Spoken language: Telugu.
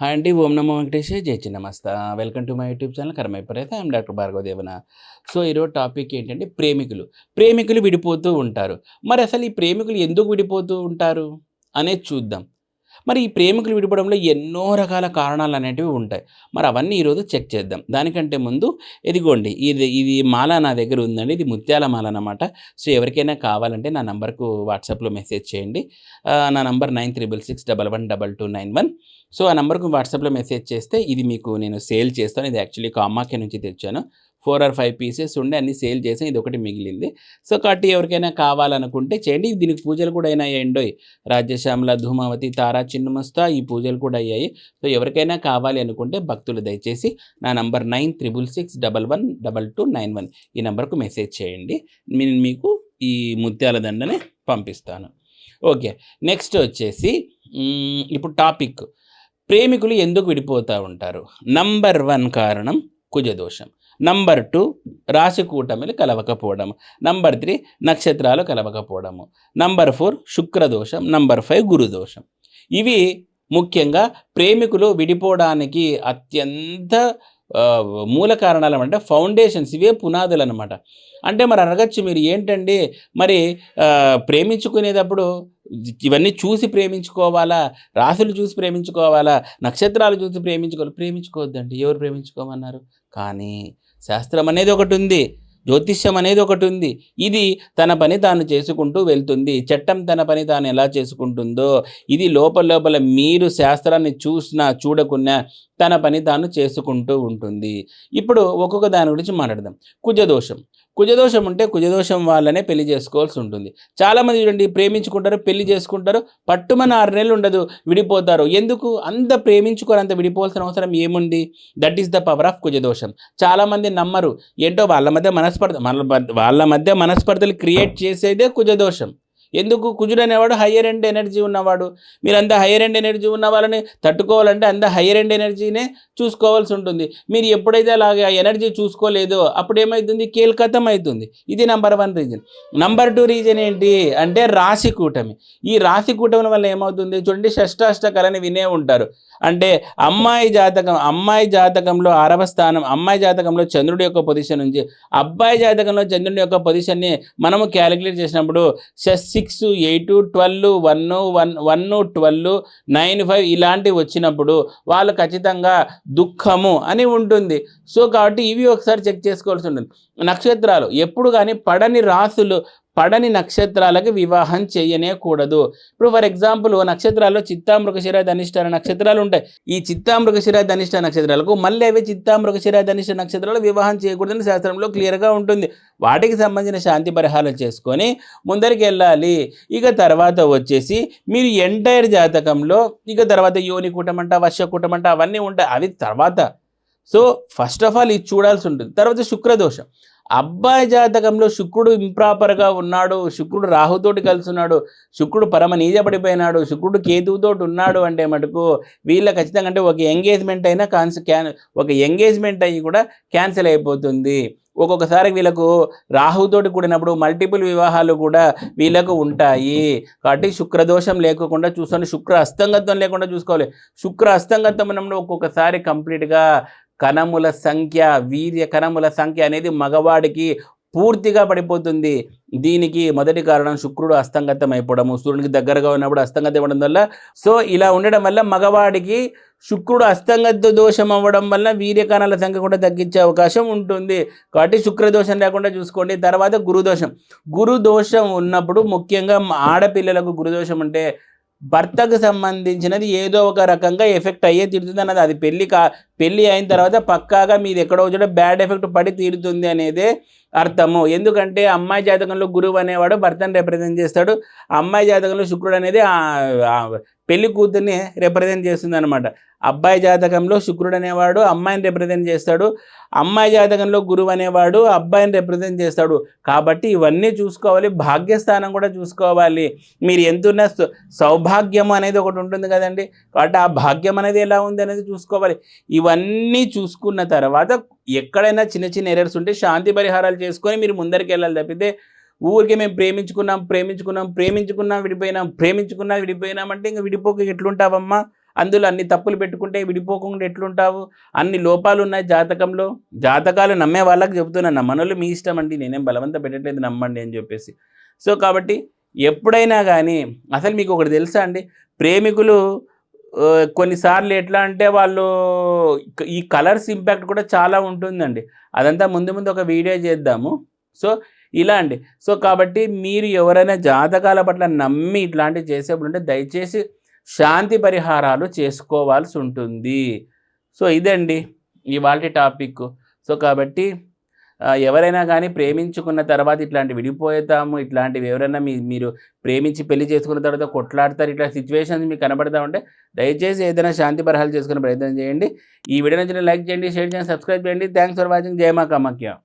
హాయ్ అండి. ఓం నమో వెంకటేష్ జై నమస్త welcome to my YouTube channel కర్మైపరైతే I'm doctor భార్గవదేవన. So ఈరోజు టాపిక్ ఏంటంటే ప్రేమికులు. ప్రేమికులు విడిపోతూ ఉంటారు. మరి అసలు ఈ ప్రేమికులు ఎందుకు విడిపోతూ ఉంటారు అనేది చూద్దాం. మరి ఈ ప్రేమికులు విడిపోవడంలో ఎన్నో రకాల కారణాలు అనేటివి ఉంటాయి. మరి అవన్నీ ఈరోజు చెక్ చేద్దాం. దానికంటే ముందు ఇదిగోండి. ఇది ఇది మాల నా దగ్గర ఉందండి. ఇది ముత్యాల మాల అన్నమాట. సో ఎవరికైనా కావాలంటే నా నంబర్కు వాట్సాప్లో మెసేజ్ చేయండి. నా number nine triple six double one double two nine one. So ఆ నెంబర్కి వాట్సాప్లో మెసేజ్ చేస్తే ఇది మీకు నేను సేల్ చేస్తాను. ఇది యాక్చువల్లీ కామాకే నుంచి తెచ్చాను. ఫోర్ ఆర్ ఫైవ్ పీసెస్ ఉండే అన్ని సేల్ చేసాను ఇది ఒకటి మిగిలింది. సో కాబట్టి ఎవరికైనా కావాలనుకుంటే చేయండి. దీనికి పూజలు కూడా అయినాయి. ఎండోయ్ రాజ్యశ్యామల ధూమావతి తారా చిన్నమస్తా ఈ పూజలు కూడా అయ్యాయి. సో ఎవరికైనా కావాలి అనుకుంటే భక్తులు దయచేసి నా number nine triple six double one double two nine one ఈ నెంబర్కు మెసేజ్ చేయండి. నేను మీకు ఈ ముత్యాల దండని పంపిస్తాను. ఓకే. నెక్స్ట్ వచ్చేసి ఇప్పుడు టాపిక్. ప్రేమికులు ఎందుకు విడిపోతూ ఉంటారు? నంబర్ వన్ కారణం కుజదోషం. నంబర్ టూ రాశి కూటమిలు కలవకపోవడం. నంబర్ త్రీ నక్షత్రాలు కలవకపోవడము. నంబర్ ఫోర్ శుక్రదోషం. నంబర్ ఫైవ్ గురుదోషం. ఇవి ముఖ్యంగా ప్రేమికులు విడిపోవడానికి అత్యంత మూల కారణాలు అంటే ఫౌండేషన్స్ ఇవే పునాదులు అనమాట అంటే మరి అడగచ్చు మీరు ఏంటండి? మరి ప్రేమించుకునేటప్పుడు ఇవన్నీ చూసి ప్రేమించుకోవాలా? రాసులు చూసి ప్రేమించుకోవాలా? నక్షత్రాలు చూసి ప్రేమించుకోవాలి? ప్రేమించుకోవద్దండి. ఎవరు ప్రేమించుకోమన్నారు? కానీ శాస్త్రం అనేది ఒకటి ఉంది. జ్యోతిష్యం అనేది ఒకటి ఉంది. ఇది తన పని తాను చేసుకుంటూ వెళ్తుంది. చట్టం తన పని తాను ఎలా చేసుకుంటుందో ఇది లోపల లోపల మీరు శాస్త్రాన్ని చూసినా చూడకున్నా తన పని తాను చేసుకుంటూ ఉంటుంది. ఇప్పుడు ఒక్కొక్క దాని గురించి మాట్లాడదాం. కుజదోషం. కుజదోషం ఉంటే కుజదోషం వాళ్ళనే పెళ్ళి చేసుకోవాల్సి ఉంటుంది. చాలామంది చూడండి ప్రేమించుకుంటారు పెళ్ళి చేసుకుంటారు పట్టుమని ఆరు నెలలు ఉండదు విడిపోతారు. ఎందుకు? అంత ప్రేమించుకొని అంత విడిపోవాల్సిన అవసరం ఏముంది? That is the power of కుజదోషం. చాలామంది నమ్మరు. ఏంటో వాళ్ళ మధ్య మనస్పర్ధ మన వాళ్ళ మధ్య మనస్పర్ధలు క్రియేట్ చేసేదే కుజదోషం. ఎందుకు కుజుడు అనేవాడు హయ్యర్ ఎండ్ ఎనర్జీ ఉన్నవాడు? మీరు అంత హయ్యర్ ఎండ్ ఎనర్జీ ఉన్న వాళ్ళని తట్టుకోవాలంటే అంత హయ్యర్ ఎండ్ ఎనర్జీనే చూసుకోవాల్సి ఉంటుంది. మీరు ఎప్పుడైతే అలాగే ఆ ఎనర్జీ చూసుకోలేదో అప్పుడు ఏమవుతుంది కేల్కతం అవుతుంది ఇది number one reason number two reason ఏంటి అంటే రాశి కూటమి. ఈ రాశి కూటమి వల్ల ఏమవుతుంది? చూడండి షష్టాష్టకాలని వినే ఉంటారు. అంటే అమ్మాయి జాతకం అమ్మాయి జాతకంలో ఆరవ స్థానం అమ్మాయి జాతకంలో చంద్రుడి యొక్క పొజిషన్ నుంచి అబ్బాయి జాతకంలో చంద్రుడి యొక్క పొజిషన్ని మనము క్యాలిక్యులేట్ చేసినప్పుడు six eight twelve one one one twelve nine five ఇలాంటివి వచ్చినప్పుడు వాళ్ళు ఖచ్చితంగా దుఃఖము అని ఉంటుంది. సో కాబట్టి ఇవి ఒకసారి చెక్ చేసుకోవాల్సి ఉంటుంది. నక్షత్రాలు ఎప్పుడు కానీ పడని రాసులు పడని నక్షత్రాలకు వివాహం చేయనే కూడదు ఇప్పుడు ఫర్ ఎగ్జాంపుల్ నక్షత్రాల్లో చిత్తా ధనిష్ట నక్షత్రాలు ఉంటాయి. ఈ చిత్తామృగశిర ధనిష్ట నక్షత్రాలకు మళ్ళీ అవి చిత్తామృగశిర ధనిష్ట నక్షత్రాలు వివాహం చేయకూడదని శాస్త్రంలో క్లియర్గా ఉంటుంది. వాటికి సంబంధించిన శాంతి పరిహారాలు చేసుకొని ముందరికి వెళ్ళాలి. ఇక తర్వాత వచ్చేసి మీరు ఎంటైర్ జాతకంలో ఇక తర్వాత యోని కూటమంట వర్ష కూటమంట అవన్నీ ఉంటాయి. అవి తర్వాత. సో ఫస్ట్ ఆఫ్ ఆల్ ఇది చూడాల్సి ఉంటుంది. తర్వాత శుక్రదోషం. అబ్బాయి జాతకంలో శుక్రుడు ఇంప్రాపర్గా ఉన్నాడు శుక్రుడు రాహుతోటి కలిసి ఉన్నాడు శుక్రుడు పరమ నీజపడిపోయినాడు శుక్రుడు కేతువుతోటి ఉన్నాడు అంటే మటుకు వీళ్ళ ఖచ్చితంగా అంటే ఒక ఎంగేజ్మెంట్ అయినా కాన్స్ క్యాన్ ఒక ఎంగేజ్మెంట్ అయ్యి కూడా క్యాన్సిల్ అయిపోతుంది. ఒక్కొక్కసారి వీళ్ళకు రాహుతోటి కూడినప్పుడు మల్టిపుల్ వివాహాలు కూడా వీళ్ళకు ఉంటాయి. కాబట్టి శుక్రదోషం లేకుండా చూసుకోండి శుక్ర అస్తంగత్వం లేకుండా చూసుకోవాలి. శుక్ర అస్తంగత్వం ఉన్నప్పుడు ఒక్కొక్కసారి కంప్లీట్గా కణముల సంఖ్య వీర్య కణముల సంఖ్య అనేది మగవాడికి పూర్తిగా పడిపోతుంది. దీనికి మొదటి కారణం శుక్రుడు అస్తంగతం అయిపోవడము సూర్యునికి దగ్గరగా ఉన్నప్పుడు అస్తంగతం ఇవ్వడం వల్ల సో ఇలా ఉండడం వల్ల మగవాడికి శుక్రుడు అస్తంగత దోషం అవ్వడం వల్ల వీర్యకాణాల సంఖ్య కూడా తగ్గించే అవకాశం ఉంటుంది. కాబట్టి శుక్రదోషం లేకుండా చూసుకోండి. తర్వాత గురుదోషం గురుదోషం ఉన్నప్పుడు ముఖ్యంగా ఆడపిల్లలకు గురుదోషం అంటే భర్తకు సంబంధించినది ఏదో ఒక రకంగా ఎఫెక్ట్ అయ్యే తిరుగుతుంది అన్నది. అది పెళ్ళి కా పెళ్ళి అయిన తర్వాత పక్కాగా మీది ఎక్కడో చోట బ్యాడ్ ఎఫెక్ట్ పడి తీరుతుంది అనేదే అర్థము. ఎందుకంటే అమ్మాయి జాతకంలో గురువు అనేవాడు భర్తను రిప్రజెంట్ చేస్తాడు. అమ్మాయి జాతకంలో శుక్రుడు అనేది పెళ్ళి కూతుర్ని రిప్రజెంట్ చేస్తుంది అనమాట అబ్బాయి జాతకంలో శుక్రుడు అనేవాడు అమ్మాయిని రిప్రజెంట్ చేస్తాడు. అమ్మాయి జాతకంలో గురువు అనేవాడు అబ్బాయిని రిప్రజెంట్ చేస్తాడు. కాబట్టి ఇవన్నీ చూసుకోవాలి భాగ్యస్థానం కూడా చూసుకోవాలి. మీరు ఎంతున్న సౌ- సౌభాగ్యం అనేది ఒకటి ఉంటుంది కదండి. కాబట్టి ఆ భాగ్యం అనేది ఎలా ఉంది అనేది చూసుకోవాలి. ఇవన్నీ చూసుకున్న తర్వాత ఎక్కడైనా చిన్న చిన్న ఎర్రర్స్ ఉంటే శాంతి పరిహారాలు చేసుకొని మీరు ముందరికి వెళ్ళాలి తప్పితే ఊరికే మేము ప్రేమించుకున్నాం ప్రేమించుకున్నాం ప్రేమించుకున్నాం విడిపోయినాం ప్రేమించుకున్నా విడిపోయినాం అంటే ఇంకా విడిపోక ఎట్లుంటావమ్మా? అందులో అన్ని తప్పులు పెట్టుకుంటే విడిపోకుండా ఎట్లుంటావు? అన్ని లోపాలు ఉన్నాయి జాతకంలో? జాతకాలు నమ్మే వాళ్ళకి చెబుతున్నాను మనలో మీ ఇష్టం అండి నేనేం బలవంత పెట్టట్లేదు నమ్మండి అని చెప్పేసి. సో కాబట్టి ఎప్పుడైనా కానీ అసలు మీకు ఒకటి తెలుసా అండి? ప్రేమికులు కొన్నిసార్లు ఎట్లా అంటే వాళ్ళు ఈ కలర్స్ ఇంపాక్ట్ కూడా చాలా ఉంటుందండి. అదంతా ముందు ముందు ఒక వీడియో చేద్దాము. సో ఇలా అండి. సో కాబట్టి మీరు ఎవరైనా జాతకాల పట్ల నమ్మి ఇట్లాంటివి చేసేప్పుడు ఉంటే దయచేసి శాంతి పరిహారాలు చేసుకోవాల్సి ఉంటుంది. సో ఇదండి ఇవాళ టాపిక్. సో కాబట్టి ఎవరైనా కానీ ప్రేమించుకున్న తర్వాత ఇట్లాంటి విడిపోతాము ఇట్లాంటివి ఎవరైనా మీ మీరు ప్రేమించి పెళ్ళి చేసుకున్న తర్వాత కొట్లాడతారు ఇట్లా సిచ్యువేషన్స్ మీకు కనబడతా ఉంటే దయచేసి ఏదైనా శాంతి బరహాలు చేసుకునే ప్రయత్నం చేయండి. ఈ వీడియో నచ్చిన లైక్ చేయండి షేర్ చేయండి సబ్స్క్రైబ్ చేయండి. థ్యాంక్స్ ఫర్ వాచింగ్ జయమా కామాఖ్య